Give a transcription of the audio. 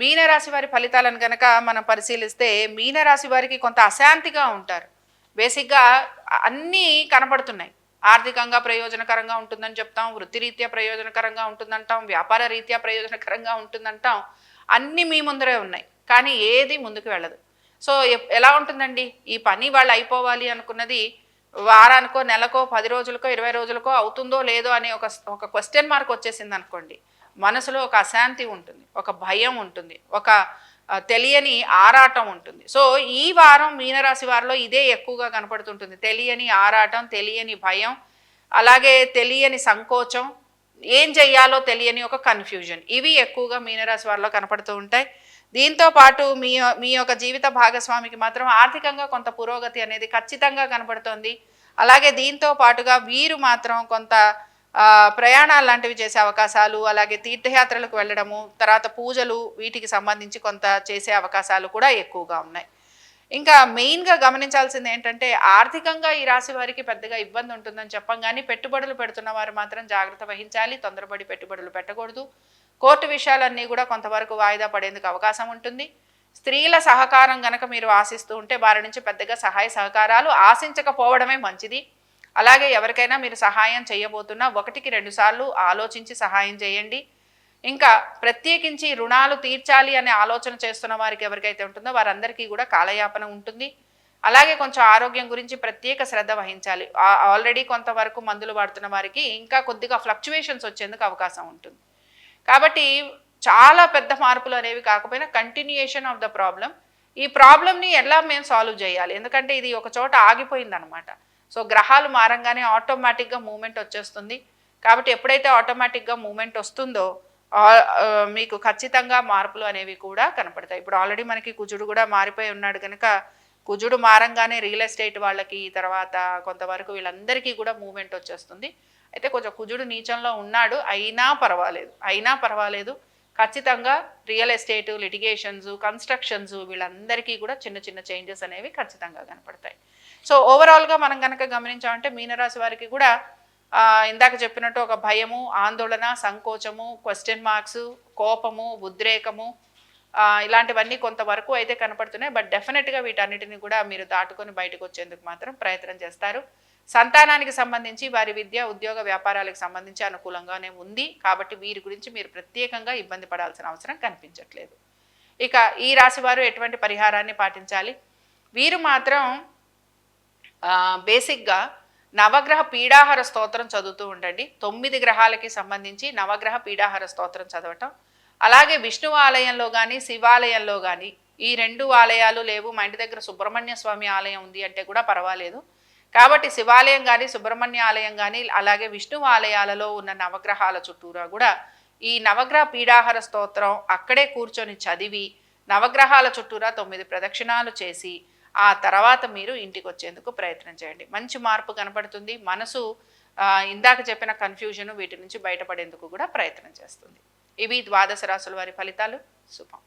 మీనరాశి వారి ఫలితాలను కనుక మనం పరిశీలిస్తే మీనరాశి వారికి కొంత అశాంతిగా ఉంటారు. బేసిక్గా అన్నీ కనపడుతున్నాయి. ఆర్థికంగా ప్రయోజనకరంగా ఉంటుందని చెప్తాం వృత్తిరీత్యా ప్రయోజనకరంగా ఉంటుందంటాం వ్యాపార రీత్యా ప్రయోజనకరంగా ఉంటుందంటాం. అన్నీ మీ ముందరే ఉన్నాయి. కానీ ఏది ముందుకు వెళ్ళదు. సో ఎలా ఉంటుందండి? ఈ పని వాళ్ళు అయిపోవాలి అనుకున్నది వారానికో నెలకో పది రోజులకో ఇరవై రోజులకో అవుతుందో లేదో అనే ఒక ఒక క్వశ్చన్ మార్క్ వచ్చేసింది అనుకోండి మనసులో ఒక అశాంతి ఉంటుంది ఒక భయం ఉంటుంది ఒక తెలియని ఆరాటం ఉంటుంది. సో ఈ వారం మీనరాశి వారిలో ఇదే ఎక్కువగా కనపడుతుంటుంది. తెలియని ఆరాటం తెలియని భయం అలాగే తెలియని సంకోచం ఏం చెయ్యాలో తెలియని ఒక కన్ఫ్యూజన్ ఇవి ఎక్కువగా మీనరాశి వారిలో కనపడుతూ ఉంటాయి. దీంతో పాటు మీ మీ యొక్క జీవిత భాగస్వామికి మాత్రం ఆర్థికంగా కొంత పురోగతి అనేది ఖచ్చితంగా కనపడుతోంది. అలాగే దీంతో పాటుగా వీరు మాత్రం కొంత ప్రయాణాలు లాంటివి చేసే అవకాశాలు అలాగే తీర్థయాత్రలకు వెళ్ళడము తర్వాత పూజలు వీటికి సంబంధించి కొంత చేసే అవకాశాలు కూడా ఎక్కువగా ఉన్నాయి. ఇంకా మెయిన్గా గమనించాల్సింది ఏంటంటే ఆర్థికంగా ఈ రాశి వారికి పెద్దగా ఇబ్బంది ఉంటుందని చెప్పం కానీ పెట్టుబడులు పెడుతున్న వారు మాత్రం జాగ్రత్త వహించాలి తొందరపడి పెట్టుబడులు పెట్టకూడదు. కోర్టు విషయాలన్నీ కూడా కొంతవరకు వాయిదా పడేందుకు అవకాశం ఉంటుంది. స్త్రీల సహకారం గనక మీరు ఆశిస్తూ ఉంటే వారి నుంచి పెద్దగా సహాయ సహకారాలు ఆశించకపోవడమే మంచిది. అలాగే ఎవరికైనా మీరు సహాయం చేయబోతున్నా ఒకటికి రెండుసార్లు ఆలోచించి సహాయం చేయండి. ఇంకా ప్రత్యేకించి రుణాలు తీర్చాలి అనే ఆలోచన చేస్తున్న వారికి ఎవరికైతే ఉంటుందో వారందరికీ కూడా కాలయాపన ఉంటుంది. అలాగే కొంచెం ఆరోగ్యం గురించి ప్రత్యేక శ్రద్ధ వహించాలి. ఆల్రెడీ కొంతవరకు మందులు వాడుతున్న వారికి ఇంకా కొద్దిగా ఫ్లక్చువేషన్స్ వచ్చేందుకు అవకాశం ఉంటుంది. కాబట్టి చాలా పెద్ద మార్పులు అనేవి కాకపోయినా కంటిన్యూయేషన్ ఆఫ్ ద ప్రాబ్లం ఈ ప్రాబ్లమ్ని ఎలా మేము సాల్వ్ చేయాలి? ఎందుకంటే ఇది ఒక చోట ఆగిపోయింది అనమాట సో గ్రహాలు మారంగానే ఆటోమేటిక్గా మూమెంట్ వచ్చేస్తుంది. కాబట్టి ఎప్పుడైతే ఆటోమేటిక్గా మూమెంట్ వస్తుందో మీకు ఖచ్చితంగా మార్పులు అనేవి కూడా కనపడతాయి. ఇప్పుడు ఆల్రెడీ మనకి కుజుడు కూడా మారిపోయి ఉన్నాడు కనుక కుజుడు మారంగానే రియల్ ఎస్టేట్ వాళ్ళకి తర్వాత కొంతవరకు వీళ్ళందరికీ కూడా మూమెంట్ వచ్చేస్తుంది. అయితే కొంచెం కుజుడు నీచంలో ఉన్నాడు అయినా పర్వాలేదు. అయినా పర్వాలేదు. ఖచ్చితంగా రియల్ ఎస్టేటు లిటిగేషన్స్ కన్స్ట్రక్షన్స్ వీళ్ళందరికీ కూడా చిన్న చిన్న చేంజెస్ అనేవి ఖచ్చితంగా కనపడతాయి. సో ఓవరాల్గా మనం కనుక గమనించామంటే మీనరాశి వారికి కూడా ఇందాక చెప్పినట్టు ఒక భయము ఆందోళన సంకోచము క్వశ్చన్ మార్క్స్ కోపము ఉద్రేకము ఇలాంటివన్నీ కొంతవరకు అయితే కనపడుతున్నాయి. బట్ డెఫినెట్గా వీటన్నిటిని కూడా మీరు దాటుకొని బయటకు వచ్చేందుకు మాత్రం ప్రయత్నం చేస్తారు. సంతానానికి సంబంధించి వారి విద్య ఉద్యోగ వ్యాపారాలకు సంబంధించి అనుకూలంగానే ఉంది. కాబట్టి వీరి గురించి మీరు ప్రత్యేకంగా ఇబ్బంది పడాల్సిన అవసరం కనిపించట్లేదు. ఇక ఈ రాశి వారు ఎటువంటి పరిహారాన్ని పాటించాలి? వీరు మాత్రం బేసిక్గా నవగ్రహ పీడాహార స్తోత్రం చదువుతూ ఉండండి. తొమ్మిది గ్రహాలకి సంబంధించి నవగ్రహ పీడాహార స్తోత్రం చదవటం. అలాగే విష్ణు ఆలయంలో కానీ శివాలయంలో కానీ ఈ రెండు ఆలయాలు లేవు. మా ఇంటి దగ్గర సుబ్రహ్మణ్య స్వామి ఆలయం ఉంది అంటే కూడా పర్వాలేదు. కాబట్టి శివాలయం కానీ సుబ్రహ్మణ్య ఆలయం కానీ అలాగే విష్ణు ఆలయాలలో ఉన్న నవగ్రహాల చుట్టూరా కూడా ఈ నవగ్రహ పీడాహార స్తోత్రం అక్కడే కూర్చొని చదివి నవగ్రహాల చుట్టూరా తొమ్మిది ప్రదక్షిణాలు చేసి ఆ తర్వాత మీరు ఇంటికి వచ్చేందుకు ప్రయత్నం చేయండి. మంచి మార్పు కనపడుతుంది. మనసు ఇందాక చెప్పిన కన్ఫ్యూజన్ వీటి నుంచి బయటపడేందుకు కూడా ప్రయత్నం చేస్తుంది. ఇవి ద్వాదశ రాసుల వారి ఫలితాలు. శుభం.